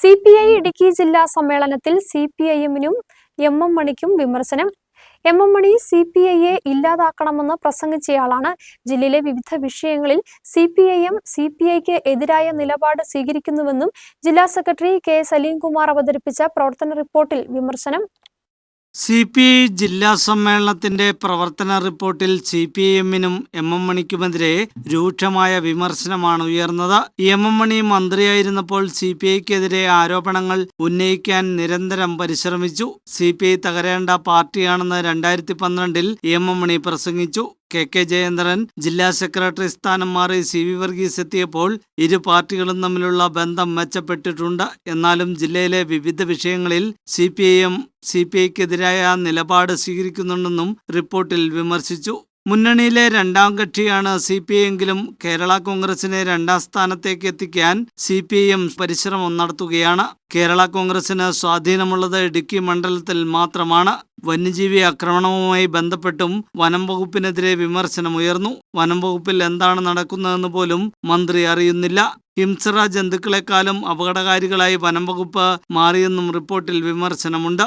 C P I Idukki ജില്ലാ സമ്മേളനത്തിൽ C P I എമ്മിനും എം എം മണിക്കും വിമർശനം. M M Mani C P ഐയെ ഇല്ലാതാക്കണമെന്ന് പ്രസംഗിച്ചയാളാണ് ജില്ലയിലെ വിവിധ വിഷയങ്ങളിൽ C P I M C P ഐക്ക് എതിരായ നിലപാട് സ്വീകരിക്കുന്നുവെന്നും ജില്ലാ സെക്രട്ടറി കെ സലീംകുമാർ അവതരിപ്പിച്ച പ്രവർത്തന റിപ്പോർട്ടിൽ വിമർശനം. സി പി ഐ ജില്ലാ സമ്മേളനത്തിന്റെ പ്രവർത്തന റിപ്പോർട്ടിൽ സി പി ഐ എമ്മിനും എം എം മണിക്കുമെതിരെ രൂക്ഷമായ വിമർശനമാണ് ഉയർന്നത്. എം എം മണി മന്ത്രിയായിരുന്നപ്പോൾ സി പി ഐക്കെതിരെ ആരോപണങ്ങൾ ഉന്നയിക്കാൻ നിരന്തരം പരിശ്രമിച്ചു. സി പി ഐ തകരേണ്ട പാർട്ടിയാണെന്ന് രണ്ടായിരത്തി പന്ത്രണ്ടിൽ എം എം മണി പ്രസംഗിച്ചു. കെ കെ ജയേന്ദ്രൻ ജില്ലാ സെക്രട്ടറി സ്ഥാനം മാറി സി വി വർഗീസ് എത്തിയപ്പോൾ ഇരു പാർട്ടികളും തമ്മിലുള്ള ബന്ധം മെച്ചപ്പെട്ടിട്ടുണ്ട്. എന്നാലും ജില്ലയിലെ വിവിധ വിഷയങ്ങളിൽ C P I M C P ഐക്കെതിരായ നിലപാട് സ്വീകരിക്കുന്നുണ്ടെന്നും റിപ്പോർട്ടിൽ വിമർശിച്ചു. മുന്നണിയിലെ രണ്ടാം കക്ഷിയാണ് സി പി ഐ എങ്കിലും കേരള കോൺഗ്രസിനെ രണ്ടാം സ്ഥാനത്തേക്ക് എത്തിക്കാൻ സി പി ഐ എം പരിശ്രമം നടത്തുകയാണ്. കേരള കോൺഗ്രസിന് സ്വാധീനമുള്ളത് ഇടുക്കി മണ്ഡലത്തിൽ മാത്രമാണ്. വന്യജീവി ആക്രമണവുമായി ബന്ധപ്പെട്ടും വനം വകുപ്പിനെതിരെ വിമർശനമുയർന്നു. വനം വകുപ്പിൽ എന്താണ് നടക്കുന്നതെന്ന് പോലും മന്ത്രി അറിയുന്നില്ല. ഹിംസറ ജന്തുക്കളെക്കാളും അപകടകാരികളായി വനം വകുപ്പ് മാറിയെന്നും റിപ്പോർട്ടിൽ വിമർശനമുണ്ട്.